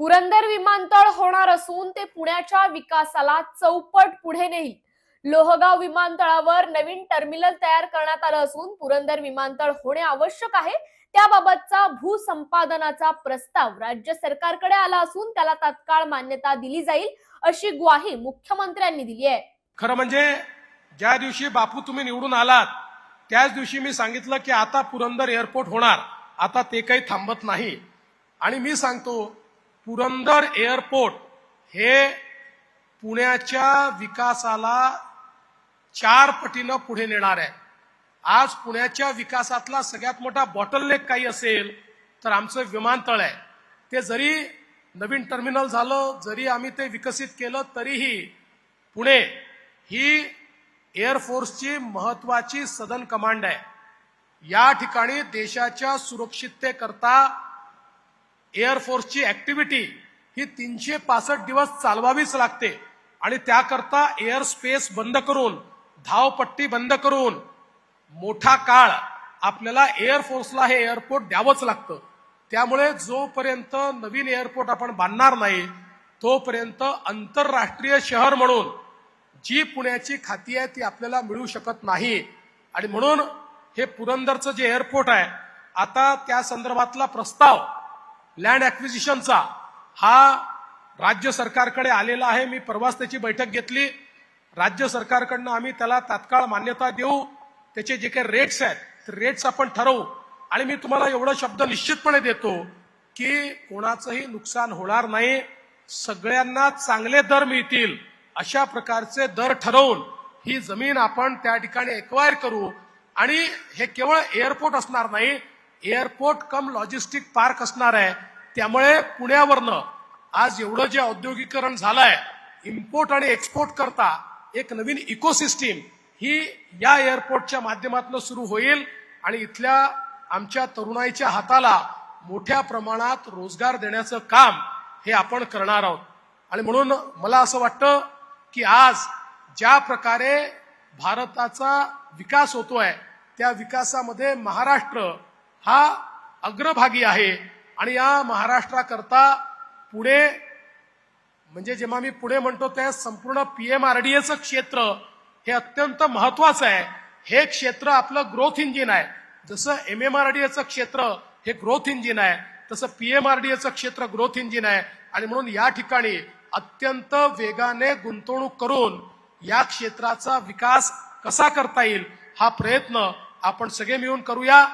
पुरंदर विमानतळ होणार असून ते पुण्याच्या विकासाला चौपट पुढे नेईल. लोहगाव विमानतळावर नवीन टर्मिनल तयार करण्यात आलं असून पुरंदर विमानतळ होणे आवश्यक आहे. त्याबाबतचा भूसंपादनाचा प्रस्ताव राज्य सरकारकडे आला असून त्याला तात्काळ मान्यता दिली जाईल अशी ग्वाही मुख्यमंत्र्यांनी दिली आहे. खरं म्हणजे ज्या दिवशी बापू तुम्ही निवडून आलात त्याच दिवशी मी सांगितलं की आता पुरंदर एअरपोर्ट होणार. आता ते काही थांबत नाही. आणि मी सांगतो पुरंदर एअरपोर्ट हे पुण्याच्या विकासाला चार पटीनं पुढे नेणार आहे. आज पुण्याच्या विकासातला सगळ्यात मोठा बॉटललेक काही असेल तर आमचं विमानतळ आहे. ते जरी नवीन टर्मिनल झालं जरी आम्ही ते विकसित केलं तरीही पुणे ही एअरफोर्सची महत्वाची सदन कमांड आहे. या ठिकाणी देशाच्या सुरक्षिततेकरता एअरफोर्सची ऍक्टिव्हिटी ही तीनशे पासष्ट दिवस चालवावीच लागते. आणि त्याकरता एअर स्पेस बंद करून धावपट्टी बंद करून मोठा काळ आपल्याला एअरफोर्सला हे एअरपोर्ट द्यावंच लागतं. त्यामुळे जोपर्यंत नवीन एअरपोर्ट आपण बांधणार नाही तोपर्यंत आंतरराष्ट्रीय शहर म्हणून जी पुण्याची खाती आहे ती आपल्याला मिळू शकत नाही. आणि म्हणून हे पुरंदरचं जे एअरपोर्ट आहे आता त्या संदर्भातला प्रस्ताव लँड ॲक्विजिशनचा हा राज्य सरकारकडे आलेला आहे. मी परवाच त्याची बैठक घेतली. राज्य सरकारकडनं आम्ही त्याला तात्काळ मान्यता देऊ. त्याचे जे काही रेट्स आहेत ते रेट्स आपण ठरवू. आणि मी तुम्हाला एवढा शब्द निश्चितपणे देतो की कोणाचंही नुकसान होणार नाही. सगळ्यांना चांगले दर मिळतील. अशा प्रकारचे दर ठरवून ही जमीन आपण त्या ठिकाणी एक्वायर करू. आणि हे केवळ एअरपोर्ट असणार नाही एअरपोर्ट कम लॉजिस्टिक पार्क असणार आहे. त्यामुळे पुण्यावरनं आज एवढं जे औद्योगिकरण झालंय इम्पोर्ट आणि एक्सपोर्ट करता एक नवीन इकोसिस्टीम ही या एअरपोर्टच्या माध्यमातून सुरू होईल आणि इथल्या आमच्या तरुणाईच्या हाताला मोठ्या प्रमाणात रोजगार देण्याचं काम हे आपण करणार आहोत. आणि म्हणून मला असं वाटतं की आज ज्या प्रकारे भारताचा विकास होतोय त्या विकासामध्ये महाराष्ट्र हा अग्रभागी आहे. आणि या महाराष्ट्राकरता पुणे म्हणजे जेव्हा मी पुणे म्हणतो ते संपूर्ण पीएमआरडीएचं क्षेत्र हे अत्यंत महत्वाचं आहे. हे क्षेत्र आपलं ग्रोथ इंजिन आहे. जसं एम एम आर डी एचं क्षेत्र हे ग्रोथ इंजिन आहे तसं पीएमआरडीएचं क्षेत्र ग्रोथ इंजिन आहे. आणि म्हणून या ठिकाणी अत्यंत वेगाने गुंतवणूक करून या क्षेत्राचा विकास कसा करता येईल हा प्रयत्न आपण सगळे मिळून करूया.